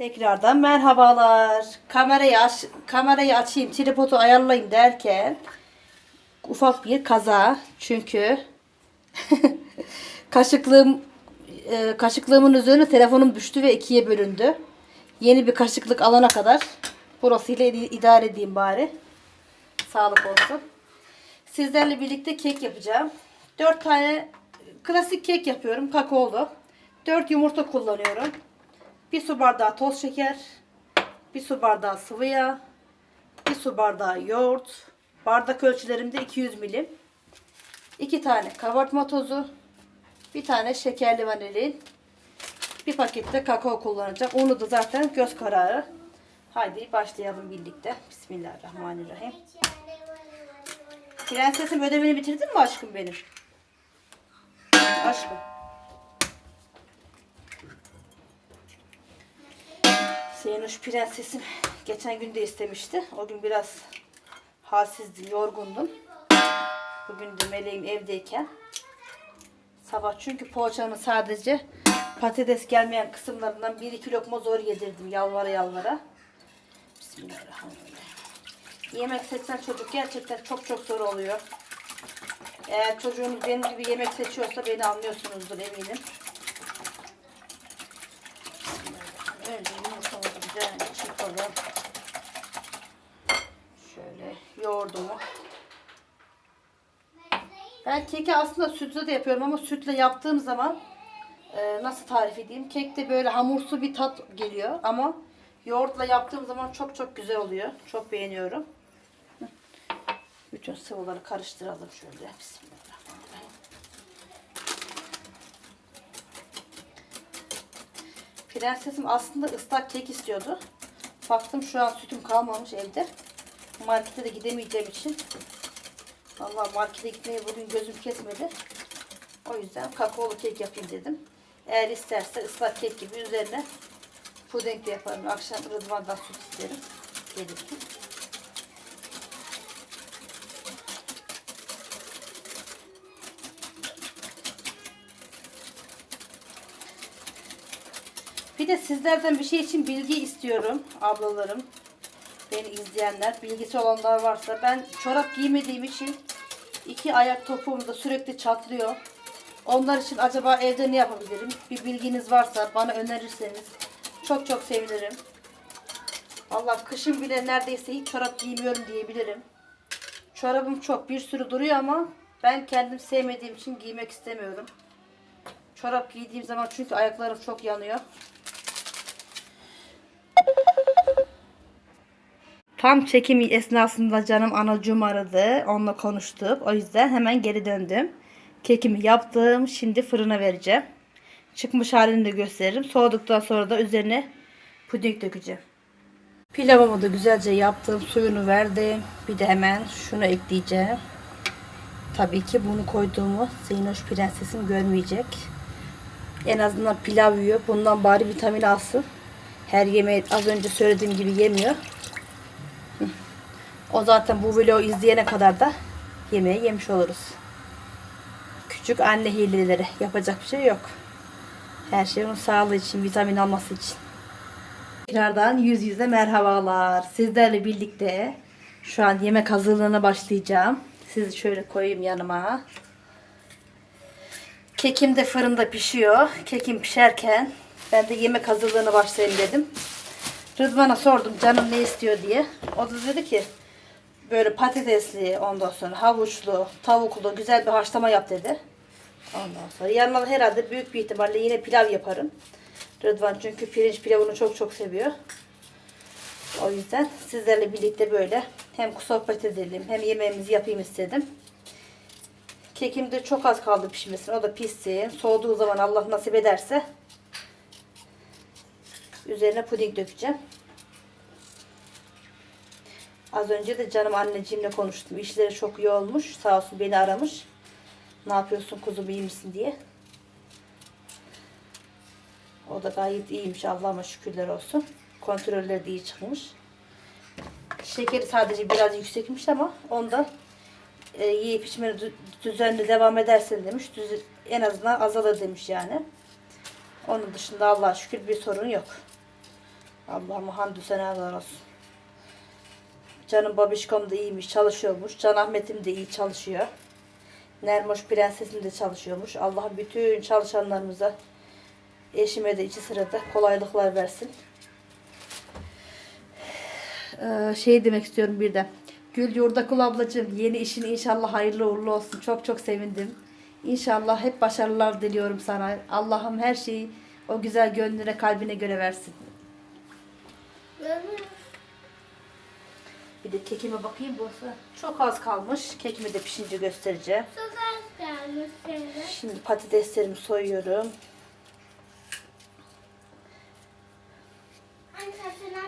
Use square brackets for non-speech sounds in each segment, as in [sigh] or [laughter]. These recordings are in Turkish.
Tekrardan merhabalar. Kamerayı aç, kamerayı açayım, tripodu ayarlayayım derken ufak bir kaza. Çünkü [laughs] kaşıklığım e, kaşıklığımın üzerine telefonum düştü ve ikiye bölündü. Yeni bir kaşıklık alana kadar burasıyla idare edeyim bari. Sağlık olsun. Sizlerle birlikte kek yapacağım. 4 tane klasik kek yapıyorum. Kakaolu. 4 yumurta kullanıyorum. 1 su bardağı toz şeker. 1 su bardağı sıvı yağ. 1 su bardağı yoğurt. Bardak ölçülerimde 200 milim. 2 tane kabartma tozu. 1 tane şekerli vanilin. Bir pakette kakao kullanacağım. Unu da zaten göz kararı. Haydi başlayalım birlikte. Bismillahirrahmanirrahim. Prensesim ödevini bitirdin mi aşkım benim? Aşkım. Seynuş prensesim geçen gün de istemişti. O gün biraz halsizdim, yorgundum. Bugün de meleğim evdeyken. Sabah çünkü poğaçanın sadece patates gelmeyen kısımlarından bir iki lokma zor yedirdim yalvara yalvara. Bismillahirrahmanirrahim. Yemek seçen çocuk gerçekten çok çok zor oluyor. Eğer çocuğunuz benim gibi yemek seçiyorsa beni anlıyorsunuzdur eminim. Önce güzelce çırpalım. Şöyle yoğurdumu. Ben keki aslında sütle de yapıyorum ama sütle yaptığım zaman e, nasıl tarif edeyim? Kekte böyle hamursu bir tat geliyor ama yoğurtla yaptığım zaman çok çok güzel oluyor. Çok beğeniyorum. Bütün sıvıları karıştıralım şöyle. Bismillahirrahmanirrahim. Prensesim aslında ıslak kek istiyordu. Baktım şu an sütüm kalmamış evde. Markete de gidemeyeceğim için. Vallahi markete gitmeye bugün gözüm kesmedi. O yüzden kakaolu kek yapayım dedim. Eğer isterse ıslak kek gibi üzerine puding de yaparım. Akşam Rıdvan'dan süt isterim. Gelirken. De sizlerden bir şey için bilgi istiyorum ablalarım. Beni izleyenler, bilgisi olanlar varsa ben çorap giymediğim için iki ayak topuğum da sürekli çatlıyor. Onlar için acaba evde ne yapabilirim? Bir bilginiz varsa bana önerirseniz çok çok sevinirim. Allah kışın bile neredeyse hiç çorap giymiyorum diyebilirim. Çorabım çok bir sürü duruyor ama ben kendim sevmediğim için giymek istemiyorum. Çorap giydiğim zaman çünkü ayaklarım çok yanıyor. Tam çekim esnasında canım anacığım aradı. Onunla konuştuk. O yüzden hemen geri döndüm. Kekimi yaptım. Şimdi fırına vereceğim. Çıkmış halini de gösteririm. Soğuduktan sonra da üzerine puding dökeceğim. Pilavımı da güzelce yaptım. Suyunu verdim. Bir de hemen şunu ekleyeceğim. Tabii ki bunu koyduğumu Zeynoş prensesim görmeyecek. En azından pilav yiyor. Bundan bari vitamin alsın. Her yemeği az önce söylediğim gibi yemiyor. O zaten bu vlogu izleyene kadar da yemeği yemiş oluruz. Küçük anne hileleri. Yapacak bir şey yok. Her şey onun sağlığı için, vitamin alması için. Tekrardan yüz yüze merhabalar. Sizlerle birlikte şu an yemek hazırlığına başlayacağım. Sizi şöyle koyayım yanıma. Kekim de fırında pişiyor. Kekim pişerken ben de yemek hazırlığına başlayayım dedim. Rıdvan'a sordum canım ne istiyor diye. O da dedi ki böyle patatesli ondan sonra havuçlu, tavuklu güzel bir haşlama yap dedi. Ondan sonra yanına herhalde büyük bir ihtimalle yine pilav yaparım. Rıdvan çünkü pirinç pilavını çok çok seviyor. O yüzden sizlerle birlikte böyle hem sohbet edelim hem yemeğimizi yapayım istedim. Kekim de çok az kaldı pişmesin. O da pişsin. Soğuduğu zaman Allah nasip ederse üzerine puding dökeceğim. Az önce de canım anneciğimle konuştum. İşleri çok iyi olmuş. Sağ olsun beni aramış. Ne yapıyorsun kuzum iyi misin diye. O da gayet iyiymiş. Allah'ıma şükürler olsun. Kontrolleri de iyi çıkmış. Şekeri sadece biraz yüksekmiş ama ondan e, yiyip içmeni dü- düzenli devam edersen demiş. Düz, en azından azalır demiş yani. Onun dışında Allah'a şükür bir sorun yok. Allah'ım hamdü senalar olsun. Canım babişkom da iyiymiş, çalışıyormuş. Can Ahmet'im de iyi çalışıyor. Nermoş prensesim de çalışıyormuş. Allah bütün çalışanlarımıza, eşime de içi sırada kolaylıklar versin. Ee, şey demek istiyorum birden. Gül Yurdakul ablacığım yeni işin inşallah hayırlı uğurlu olsun. Çok çok sevindim. İnşallah hep başarılar diliyorum sana. Allah'ım her şeyi o güzel gönlüne kalbine göre versin. Bir de kekime bakayım bu arada. Çok az kalmış. Kekimi de pişince göstereceğim. Çok az senin. Şimdi patateslerimi soyuyorum.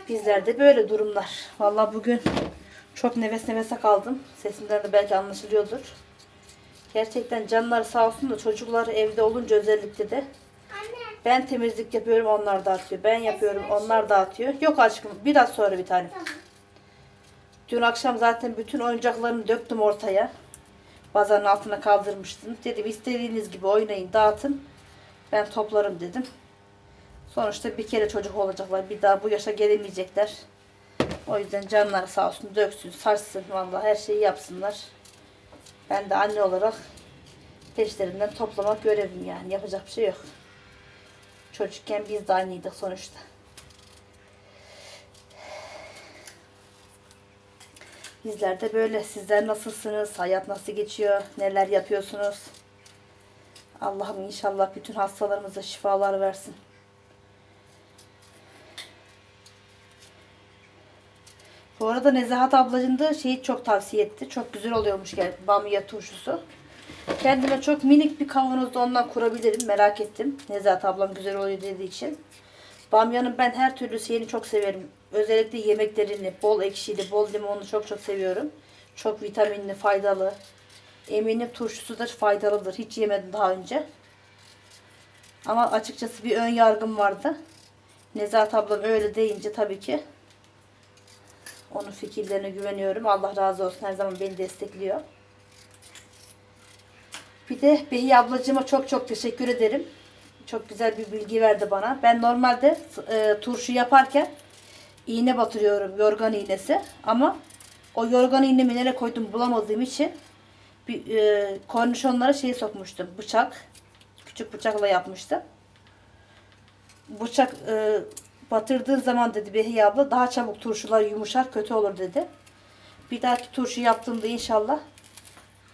Bizlerde böyle durumlar. Vallahi bugün çok nefes nefese kaldım. Sesimden de belki anlaşılıyordur. Gerçekten canları sağ olsun da çocuklar evde olunca özellikle de. Ben temizlik yapıyorum onlar dağıtıyor. Ben yapıyorum onlar dağıtıyor. Yok aşkım biraz sonra bir tane. Dün akşam zaten bütün oyuncaklarımı döktüm ortaya. Bazanın altına kaldırmıştım. Dedim istediğiniz gibi oynayın dağıtın. Ben toplarım dedim. Sonuçta bir kere çocuk olacaklar. Bir daha bu yaşa gelemeyecekler. O yüzden canları sağ olsun döksün, saçsın vallahi her şeyi yapsınlar. Ben de anne olarak peşlerinden toplamak görevim yani. Yapacak bir şey yok. Çocukken biz de aynıydık sonuçta. Bizler de böyle. Sizler nasılsınız? Hayat nasıl geçiyor? Neler yapıyorsunuz? Allah'ım inşallah bütün hastalarımıza şifalar versin. Bu arada Nezahat ablacığım da şeyi çok tavsiye etti. Çok güzel oluyormuş gel bamya turşusu. Kendime çok minik bir kavanozda ondan kurabilirim. Merak ettim. Nezahat ablam güzel oluyor dediği için. Bamyanın ben her türlü şeyini çok severim. Özellikle yemeklerini bol ekşili, bol limonlu çok çok seviyorum. Çok vitaminli, faydalı. Eminim turşusudur, faydalıdır. Hiç yemedim daha önce. Ama açıkçası bir ön yargım vardı. Nezahat ablam öyle deyince tabii ki onun fikirlerine güveniyorum. Allah razı olsun. Her zaman beni destekliyor. Bir de Behiye ablacığıma çok çok teşekkür ederim. Çok güzel bir bilgi verdi bana. Ben normalde e, turşu yaparken iğne batırıyorum. Yorgan iğnesi. Ama o yorgan iğnemi nereye koydum bulamadığım için bir e, kornişonlara şey sokmuştum. Bıçak. Küçük bıçakla yapmıştım. Bıçak e, batırdığın zaman dedi Behiye abla daha çabuk turşular yumuşar kötü olur dedi. Bir dahaki turşu yaptığımda inşallah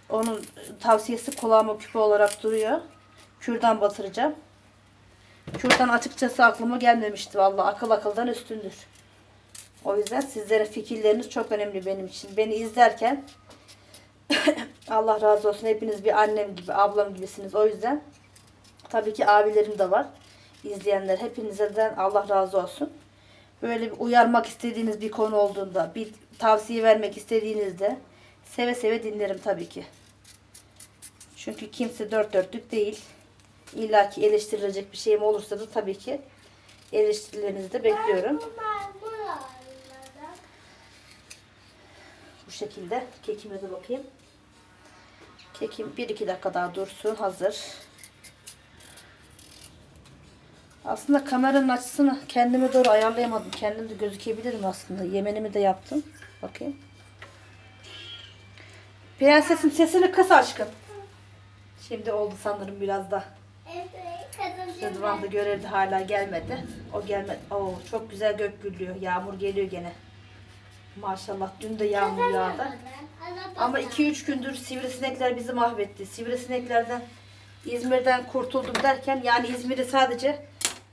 onun tavsiyesi kulağıma küpe olarak duruyor. Kürdan batıracağım. Kürdan açıkçası aklıma gelmemişti vallahi akıl akıldan üstündür. O yüzden sizlere fikirleriniz çok önemli benim için. Beni izlerken [coughs] Allah razı olsun hepiniz bir annem gibi, ablam gibisiniz. O yüzden tabii ki abilerim de var. İzleyenler hepinizden Allah razı olsun. Böyle bir uyarmak istediğiniz bir konu olduğunda, bir tavsiye vermek istediğinizde seve seve dinlerim tabii ki. Çünkü kimse dört dörtlük değil. İlla ki eleştirilecek bir şeyim olursa da tabii ki eleştirilerinizi de bekliyorum. Bu şekilde kekime de bakayım. Kekim 1-2 dakika daha dursun. Hazır. Aslında kameranın açısını kendime doğru ayarlayamadım. Kendim de gözükebilirim aslında. Yemenimi de yaptım. Bakayım. Prensesin sesini kıs aşkım. Şimdi oldu sanırım biraz da. Evet, Rıdvan da görevde hala gelmedi. O gelmedi. Oo, çok güzel gök gürlüyor. Yağmur geliyor gene. Maşallah dün de yağmur yağdı. Ama 2-3 gündür sivrisinekler bizi mahvetti. Sivrisineklerden İzmir'den kurtuldum derken yani İzmir'i sadece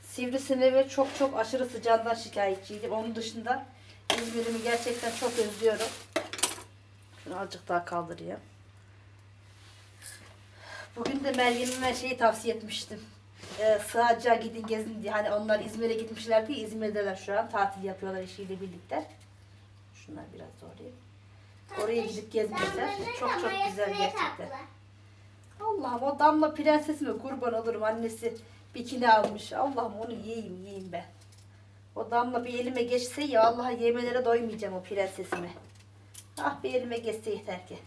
sivrisineği ve çok çok aşırı sıcağından şikayetçiydim. Onun dışında İzmir'imi gerçekten çok özlüyorum. Şunu azıcık daha kaldırayım. Bugün de Meryem'ime şeyi tavsiye etmiştim. Ee, Sığacığa gidin gezin diye. Hani onlar İzmir'e gitmişler diye İzmir'deler şu an. Tatil yapıyorlar eşiyle birlikte. Şunlar biraz doğrayayım. Oraya gidip gezmişler. Çok çok güzel gerçekten. Allah'ım o damla prensesime kurban olurum. Annesi bikini almış. Allah'ım onu yiyeyim yiyeyim ben. O damla bir elime geçse ya Allah'a yemelere doymayacağım o prensesimi. Ah bir elime geçse yeter ki.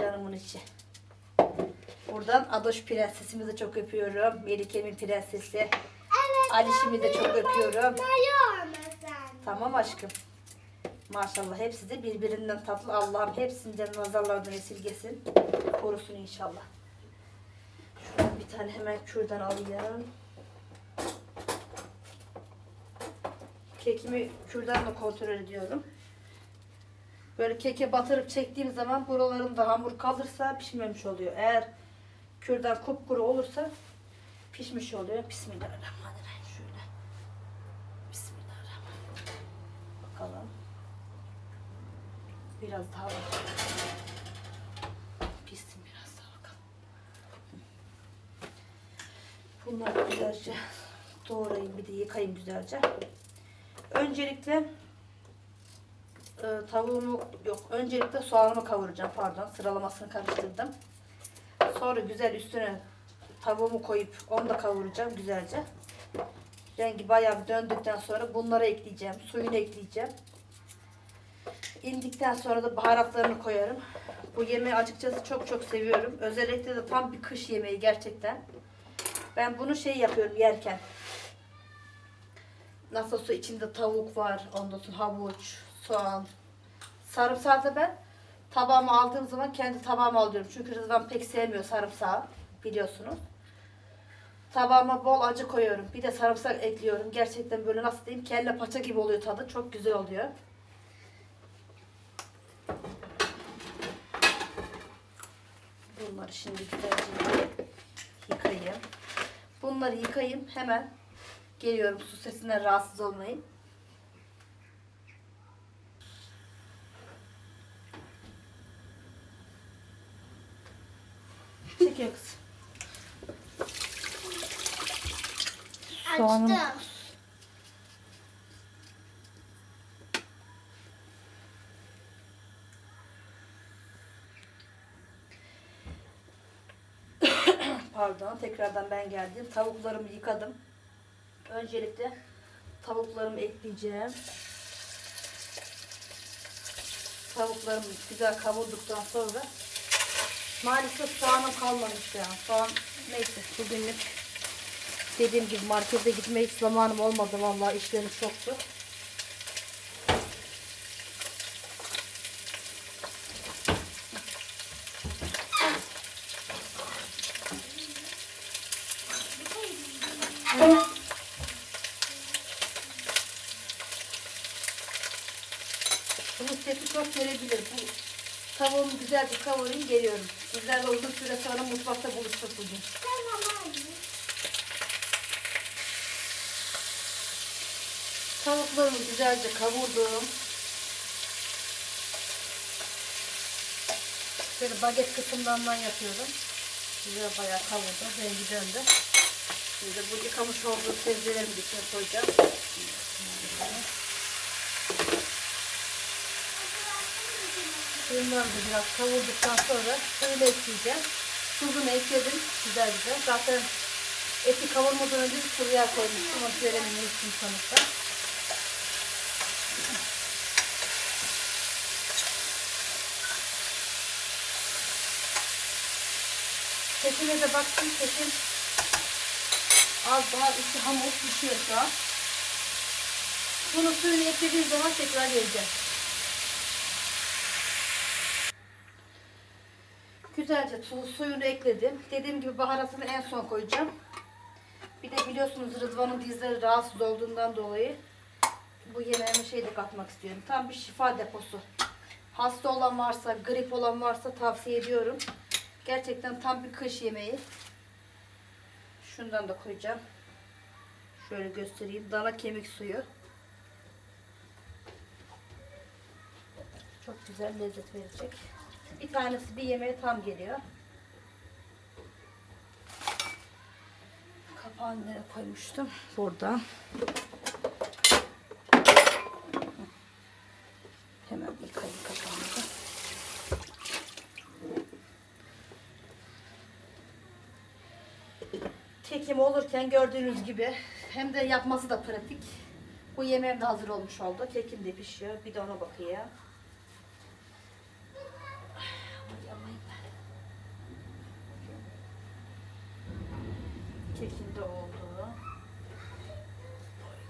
Canımın içi. Buradan Adoş prensesimi de çok öpüyorum. Melike'min prensesi. Evet. Alişimi de çok öpüyorum. Tamam aşkım. Maşallah hepsi de birbirinden tatlı. Allah'ım hepsinden nazarlardan esirgesin. Korusun inşallah. Şuradan bir tane hemen kürdan alayım. Kekimi kürdanla kontrol ediyorum. Böyle keke batırıp çektiğim zaman buralarında hamur kalırsa pişmemiş oluyor. Eğer kürdan kupkuru olursa pişmiş oluyor. Bismillahirrahmanirrahim. Şöyle. Bismillahirrahmanirrahim. Bakalım. Biraz daha var. Pişsin biraz daha bakalım. Bunları güzelce doğrayayım bir de yıkayayım güzelce. Öncelikle e, tavuğumu yok öncelikle soğanımı kavuracağım pardon sıralamasını karıştırdım. Sonra güzel üstüne tavuğumu koyup onu da kavuracağım güzelce. Rengi bayağı döndükten sonra bunları ekleyeceğim. Suyunu ekleyeceğim. İndikten sonra da baharatlarını koyarım. Bu yemeği açıkçası çok çok seviyorum. Özellikle de tam bir kış yemeği gerçekten. Ben bunu şey yapıyorum yerken. Nasıl olsa içinde tavuk var, ondan sonra havuç, soğan. Sarımsağı da ben tabağıma aldığım zaman kendi tabağıma alıyorum. Çünkü Rızvan pek sevmiyor sarımsağı biliyorsunuz. Tabağıma bol acı koyuyorum. Bir de sarımsak ekliyorum. Gerçekten böyle nasıl diyeyim kelle paça gibi oluyor tadı. Çok güzel oluyor. Bunları şimdi güzelce yıkayayım. Bunları yıkayayım. Hemen geliyorum. Su sesinden rahatsız olmayın. Soğanım. [coughs] Pardon tekrardan ben geldim. Tavuklarımı yıkadım. Öncelikle tavuklarımı ekleyeceğim. Tavuklarımı güzel kavurduktan sonra maalesef soğanım kalmamış ya. Soğan neyse bugünlük dediğim gibi markete gitmeye hiç zamanım olmadı vallahi işlerim çoktu. Bunun sesi çok gelebilir. Bu tavuğumu güzelce kavurayım geliyorum. Sizlerle uzun süre sonra mutfakta buluştuk bugün. Tamam anne. Tavuklarımı güzelce kavurdum. Şöyle baget kısımlarından yapıyorum. Güzel bayağı kavurdum. Rengi döndü. Şimdi bu yıkamış olduğum sebzelerimi de içine koyacağım. Suyundan da biraz kavurduktan sonra suyunu ekleyeceğim. Tuzunu ekledim güzel güzel. Zaten eti kavurmadan önce bir yağ koymuştum. Onu söylememiştim sonuçta. Sesine de baktım. Sesin az daha içi hamur pişiyor şu an. Bunu suyunu eklediğim zaman tekrar geleceğim. Güzelce su, suyunu ekledim. Dediğim gibi baharatını en son koyacağım. Bir de biliyorsunuz Rıdvan'ın dizleri rahatsız olduğundan dolayı bu yemeğime şey de katmak istiyorum. Tam bir şifa deposu. Hasta olan varsa, grip olan varsa tavsiye ediyorum. Gerçekten tam bir kış yemeği. Şundan da koyacağım. Şöyle göstereyim. Dana kemik suyu. Çok güzel lezzet verecek. Bir tanesi bir yemeğe tam geliyor. Kapağını nereye koymuştum? Burada. Hemen yıkayayım kapağını. da. Kekim olurken gördüğünüz gibi hem de yapması da pratik. Bu yemeğim de hazır olmuş oldu. Kekim de pişiyor. Bir de ona bakayım. Kekim de oldu.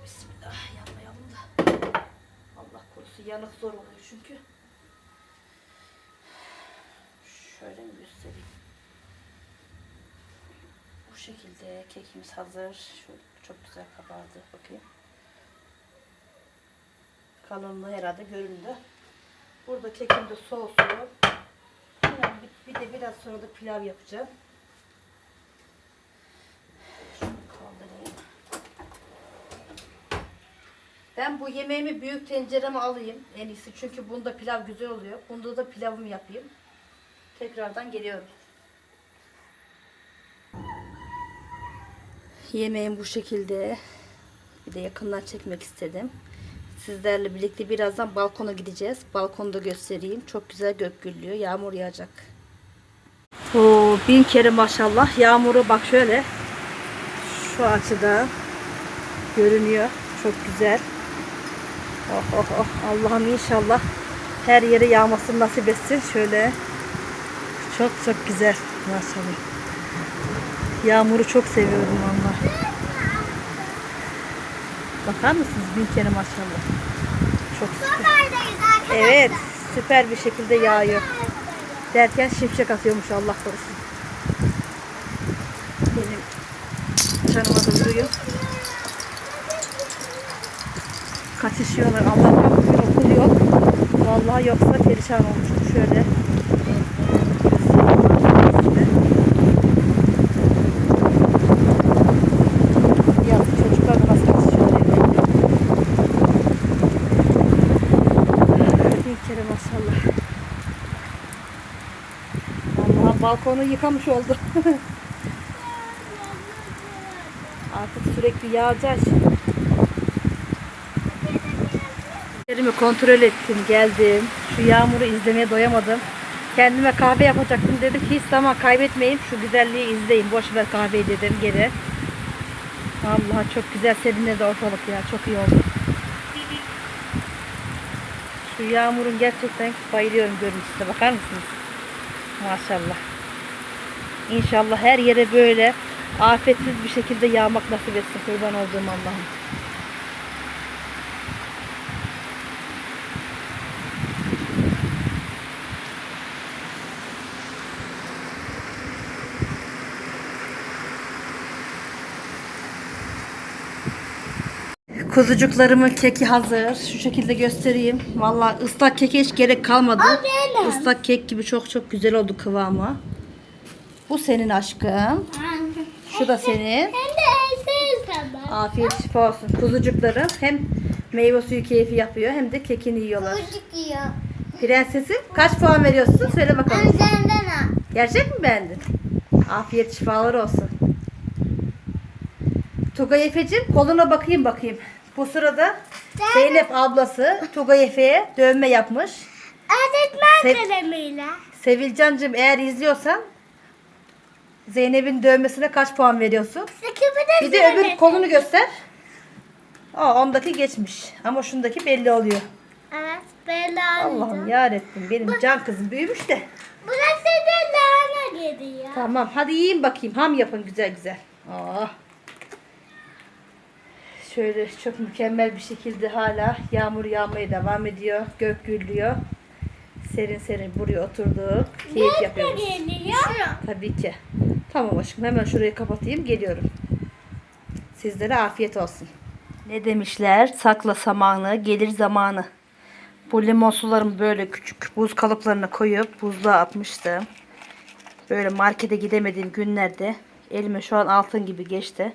Bismillah yanmayalım da. yanık zor oluyor çünkü. Şöyle mi göstereyim? Şekilde kekimiz hazır. Şöyle çok güzel kabardı. Bakayım. Kalınlığı herhalde göründü. Burada kekim de soğusuyor. Hemen bir, bir de biraz sonra da pilav yapacağım. Ben bu yemeğimi büyük tencereme alayım en iyisi. Çünkü bunda pilav güzel oluyor. Bunda da pilavımı yapayım. Tekrardan geliyorum. Yemeğim bu şekilde. Bir de yakından çekmek istedim. Sizlerle birlikte birazdan balkona gideceğiz. Balkonda göstereyim. Çok güzel gök gürlüyor. Yağmur yağacak. Oo, bin kere maşallah. Yağmuru bak şöyle. Şu açıda görünüyor. Çok güzel. Oh oh oh. Allah'ım inşallah her yere yağmasını nasip etsin. Şöyle. Çok çok güzel. Maşallah. Yağmuru çok seviyorum vallahi. Bakar mısınız bin kere maşallah. Çok süper. Evet süper bir şekilde yağıyor. Derken şimşek atıyormuş Allah korusun. Benim canıma da vuruyor. Kaçışıyorlar. Allah'tan bugün okul yok. Vallahi yoksa perişan olmuştu. Şöyle. Yazık çocuklar da nasıl kaçışıyorlar. Bir kere maşallah. Vallahi balkonu yıkamış oldu. [laughs] Artık sürekli yağacak. Yerimi kontrol ettim, geldim. Şu yağmuru izlemeye doyamadım. Kendime kahve yapacaktım dedim hiç zaman kaybetmeyeyim. Şu güzelliği izleyin. Boş ver kahveyi dedim geri. Vallahi çok güzel serinledi ortalık ya. Çok iyi oldu. Şu yağmurun gerçekten bayılıyorum görüntüsüne. Bakar mısınız? Maşallah. İnşallah her yere böyle afetsiz bir şekilde yağmak nasip etsin. Kurban olduğum Allah'ım. Kuzucuklarımın keki hazır. Şu şekilde göstereyim. Vallahi ıslak keke hiç gerek kalmadı. Aferin. Islak kek gibi çok çok güzel oldu kıvamı. Bu senin aşkım. Şu da senin. Afiyet şifa olsun. Kuzucuklarım hem meyve suyu keyfi yapıyor hem de kekini yiyorlar. Çocuk yiyor. Prensesim kaç puan veriyorsun? Söyle bakalım. Senden al. Gerçek mi beğendin? Afiyet şifalar olsun. Tugay Efe'cim koluna bakayım bakayım. Bu sırada Zeynep ablası Tugay Efe'ye dövme yapmış. Öğretmen Sev- kalemiyle. Sevilcancığım eğer izliyorsan Zeynep'in dövmesine kaç puan veriyorsun? Bir de öbür kolunu göster. Aa, ondaki geçmiş. Ama şundaki belli oluyor. Evet belli Allah'ım oldu. yarabbim benim can kızım büyümüş de. Burası da lahana geliyor. Tamam hadi yiyin bakayım. Ham yapın güzel güzel. Aa. Şöyle çok mükemmel bir şekilde hala yağmur yağmaya devam ediyor. Gök gürlüyor. Serin serin buraya oturduk. Keyif yapıyoruz. geliyor? Tabii ki. Tamam aşkım hemen şurayı kapatayım geliyorum. Sizlere afiyet olsun. Ne demişler? Sakla samanı, gelir zamanı. Bu limon sularımı böyle küçük buz kalıplarına koyup buzluğa atmıştım. Böyle markete gidemediğim günlerde elime şu an altın gibi geçti.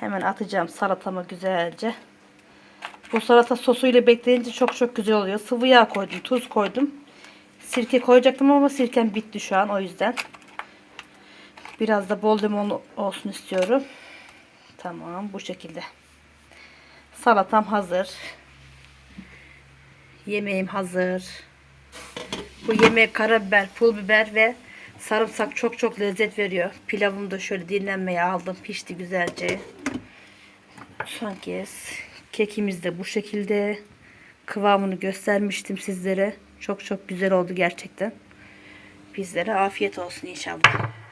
Hemen atacağım salatamı güzelce. Bu salata sosuyla bekleyince çok çok güzel oluyor. Sıvı yağ koydum, tuz koydum. Sirke koyacaktım ama sirkem bitti şu an o yüzden. Biraz da bol limon olsun istiyorum. Tamam bu şekilde. Salatam hazır. Yemeğim hazır. Bu yemek karabiber, pul biber ve sarımsak çok çok lezzet veriyor. Pilavımı da şöyle dinlenmeye aldım. Pişti güzelce. Son kez kekimiz de bu şekilde. Kıvamını göstermiştim sizlere. Çok çok güzel oldu gerçekten. Bizlere afiyet olsun inşallah.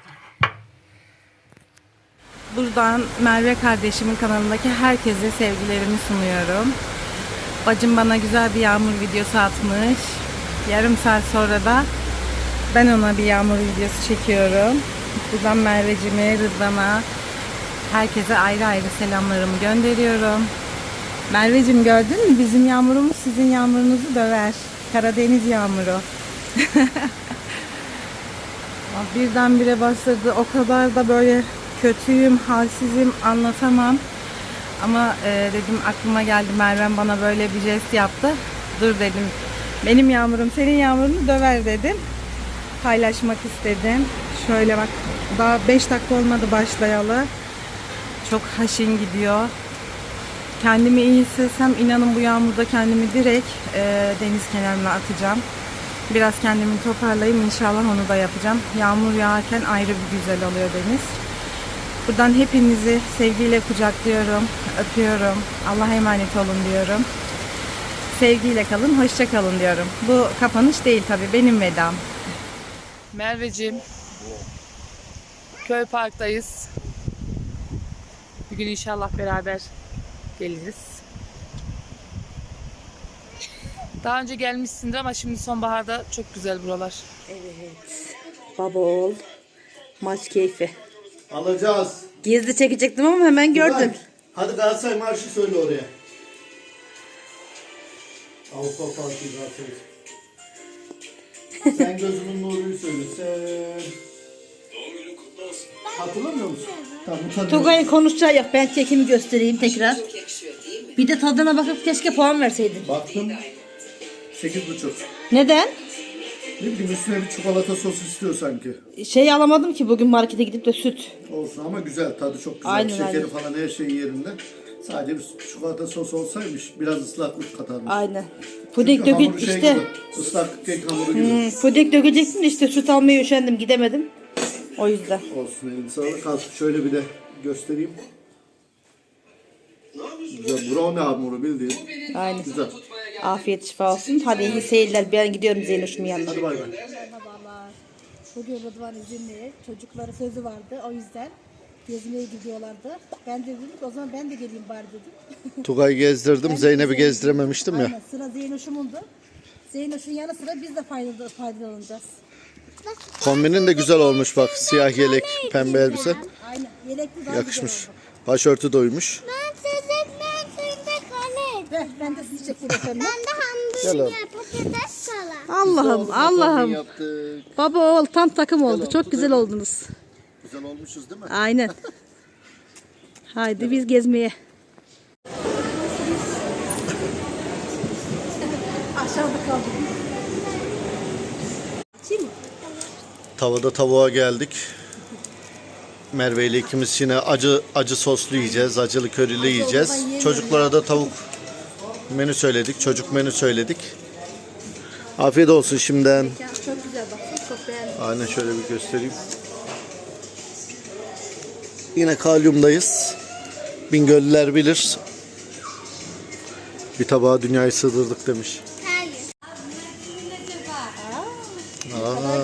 Buradan Merve kardeşimin kanalındaki herkese sevgilerimi sunuyorum. Bacım bana güzel bir yağmur videosu atmış. Yarım saat sonra da ben ona bir yağmur videosu çekiyorum. Buradan Merveciğime, Rıdvan'a, herkese ayrı ayrı selamlarımı gönderiyorum. Merveciğim gördün mü? Bizim yağmurumuz sizin yağmurunuzu döver. Karadeniz yağmuru. [laughs] Ah, Birdenbire başladı. O kadar da böyle kötüyüm, halsizim anlatamam. Ama e, dedim aklıma geldi Mervem bana böyle bir jest yaptı. Dur dedim. Benim yağmurum senin yağmurunu döver dedim. Paylaşmak istedim. Şöyle bak daha 5 dakika olmadı başlayalı. Çok haşin gidiyor. Kendimi iyi hissetsem inanın bu yağmurda kendimi direkt e, deniz kenarına atacağım. Biraz kendimi toparlayayım inşallah onu da yapacağım. Yağmur yağarken ayrı bir güzel oluyor deniz. Buradan hepinizi sevgiyle kucaklıyorum, öpüyorum. Allah'a emanet olun diyorum. Sevgiyle kalın, hoşça kalın diyorum. Bu kapanış değil tabii, benim vedam. Merveciğim. Köy parktayız. Bir gün inşallah beraber geliriz. Daha önce gelmişsindir ama şimdi sonbaharda çok güzel buralar. Baba oğul. Maç keyfi. Alacağız. Gizli çekecektim ama hemen gördüm. Hadi, hadi Galatasaray marşı söyle oraya. Avrupa Fatih Galatasaray. [laughs] Sen gözümün nuruyu söyle. Sen... Hatırlamıyor musun? Tamam. Tugay'ın konuşacağı yok. Ben çekimi göstereyim tekrar. Bir de tadına bakıp keşke puan verseydin. Baktım. Sekiz buçuk. Neden? Ne bileyim üstüne bir çikolata sos istiyor sanki. Şey alamadım ki bugün markete gidip de süt. Olsun ama güzel tadı çok güzel. Aynen, Şekeri aynen. falan her şey yerinde. Sadece bir çikolata sos olsaymış biraz ıslaklık katarmış. Aynen. Puding Çünkü hamuru şey işte. gibi, ıslak kek hamuru gibi. Hmm, puding dökecektim de işte süt almaya üşendim gidemedim. O yüzden. Olsun elin sağlık. Az şöyle bir de göstereyim. Güzel brownie hamuru bildiğin. Aynen. Güzel. Afiyet şifa olsun. Hadi iyi seyirler. Ben gidiyorum Zeynoş'un yanına. Hadi bay bay. Merhabalar. Bugün Rıdvan izinli. Çocukları sözü vardı. O yüzden gezmeye gidiyorlardı. Ben de dedim ki o zaman ben de geleyim bari dedim. [laughs] Tugay gezdirdim. Zeynep'i Zeynep- gezdirememiştim ya. Aynen sıra Zeynoş'umundu. Zeynoş'un yanı sıra biz de faydalı- faydalanacağız. Kombinin de güzel olmuş bak. Siyah yelek, pembe elbise. Aynen. Yelekli daha Yakışmış. oldu. Başörtü doymuş. Ben Ver, ben de sizi çekeyim efendim. Ben de hamburger patates kala. Allah'ım Allah'ım. Yaptık. Baba oğul tam takım oldu. Çok güzel oldunuz. Güzel olmuşuz değil mi? Aynen. [laughs] Haydi biz gezmeye. Aşağıda kaldık. Mı? Tavada tavuğa geldik. Merve ile ikimiz yine acı acı soslu yiyeceğiz. Acılı körili yiyeceğiz. Çocuklara da tavuk menü söyledik. Çocuk menü söyledik. Afiyet olsun şimdiden. Çok güzel baksana. Çok beğendim. Aynen şöyle bir göstereyim. Yine kalyumdayız. Bingöllüler bilir. Bir tabağa dünyayı sığdırdık demiş. Hayır. Aa,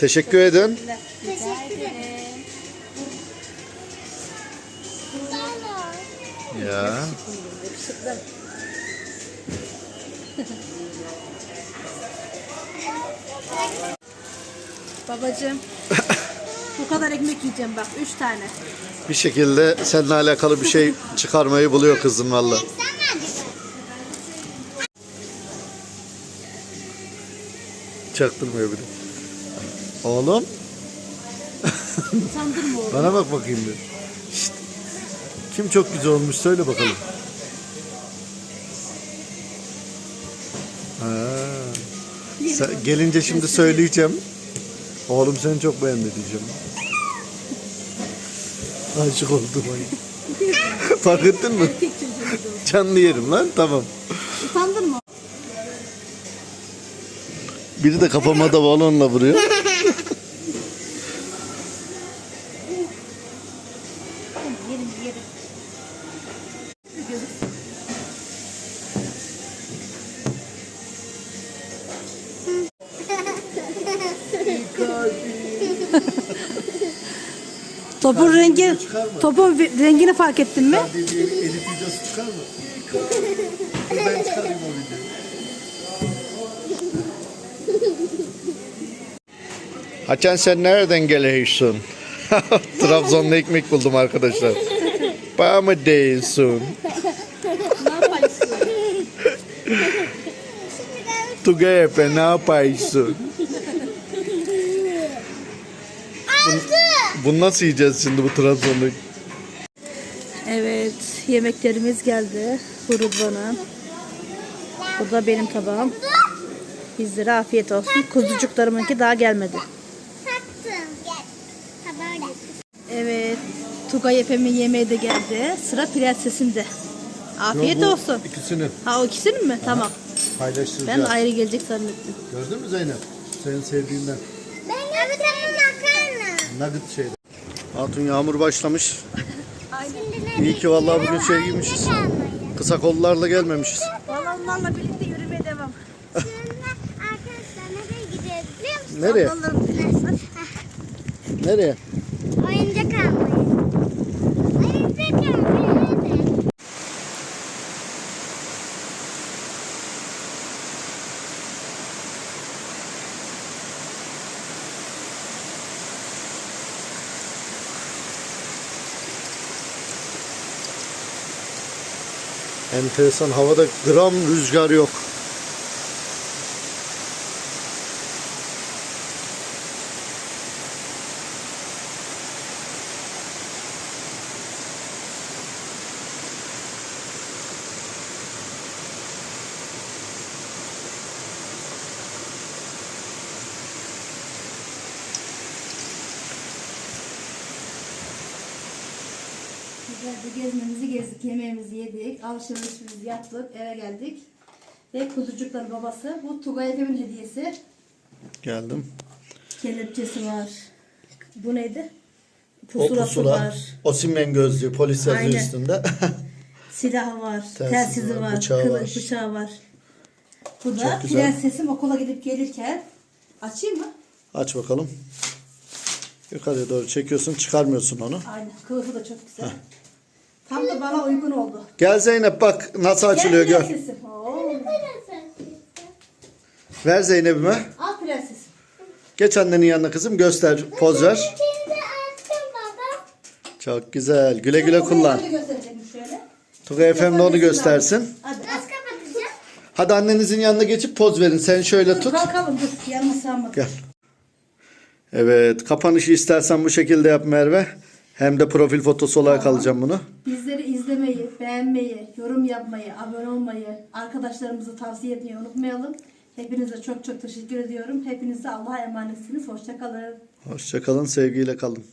teşekkür edin. Teşekkür ederim. Ya. [laughs] Babacığım. Bu kadar ekmek yiyeceğim bak. Üç tane. Bir şekilde seninle alakalı bir şey [laughs] çıkarmayı buluyor kızım valla. Çaktırmıyor bir de. Oğlum. Sandırma oğlum. [laughs] Bana bak bakayım bir. Şşt. Kim çok güzel olmuş söyle bakalım. Sen, gelince şimdi söyleyeceğim. Oğlum seni çok beğendi diyeceğim. Aşık oldum ay. [laughs] Fark ettin mi? Canlı yerim lan tamam. Sandırma. Biri de kafama da balonla vuruyor. [laughs] Yerim yerim. Topun rengi, topun rengini fark ettin mi? Ben videosu çıkar mı? ben çıkarayım o videoyu. Haçan sen nereden geliyorsun? [laughs] Trabzon'da ekmek buldum arkadaşlar. Bağ mı değilsin? Tugay Efe ne yapaysın? Bunu nasıl yiyeceğiz şimdi bu Trabzon'da? Evet, yemeklerimiz geldi. Bu Rıdvan'ın. Bu da benim tabağım. Bizlere afiyet olsun. Kuzucuklarımınki daha gelmedi. Evet, Tugay Efem'in yemeği de geldi. Sıra prensesinde. Afiyet Bu olsun. İkisini Ha o ikisinin mi? Tamam. paylaştıracağız. Ben ayrı gelecek zannettim. Gördün mü Zeynep? Senin sevdiğinden. Ben yaptım makarna. Nugget şeyde. Hatun yağmur başlamış. İyi ki vallahi bugün şey giymişiz. Kısa kollarla gelmemişiz. Vallahi onlarla birlikte yürümeye devam. Şimdi arkadaşlar nereye? Nereye? Onların Nereye? Oyuncak almaya. Oyuncak almaya hadi. Enteresan havada gram rüzgar yok. Güzelce gezmemizi gezdik, yemeğimizi yedik, alışverişimizi yaptık, eve geldik. Ve kuzucukların babası. Bu Tugay Efem'in hediyesi. Geldim. Kelepçesi var. Bu neydi? O Pusulası pusula. var. Osimhen gözlüğü polis yazıyor Aynen. üstünde. [laughs] Silahı var. Telsizi Telsizi var, bıçağı kılıç var. bıçağı var. Bu da prensesim okula gidip gelirken açayım mı? Aç bakalım. Yukarıya doğru çekiyorsun çıkarmıyorsun onu. Aynen. Kılıfı da çok güzel. Tam da bana uygun oldu. Gel Zeynep bak nasıl açılıyor Gel gör. prensesim. Oo. Ver Zeynep'ime. Al prensesim. Geç annenin yanına kızım göster poz ver. Şimdi açtım baba. Çok güzel. Güle güle kullan. Şöyle şöyle. Tugay Efendi de onu göstersin. Hadi. Nasıl kapatacağım? Hadi annenizin yanına geçip poz verin. Sen şöyle tut. Kalkalım dur. Yanıma sığamadım. Gel. Evet, kapanışı istersen bu şekilde yap Merve. Hem de profil fotosu olarak alacağım bunu. Bizleri izlemeyi, beğenmeyi, yorum yapmayı, abone olmayı, arkadaşlarımızı tavsiye etmeyi unutmayalım. Hepinize çok çok teşekkür ediyorum. Hepinize Allah'a emanetsiniz. Hoşçakalın. Hoşçakalın, sevgiyle kalın.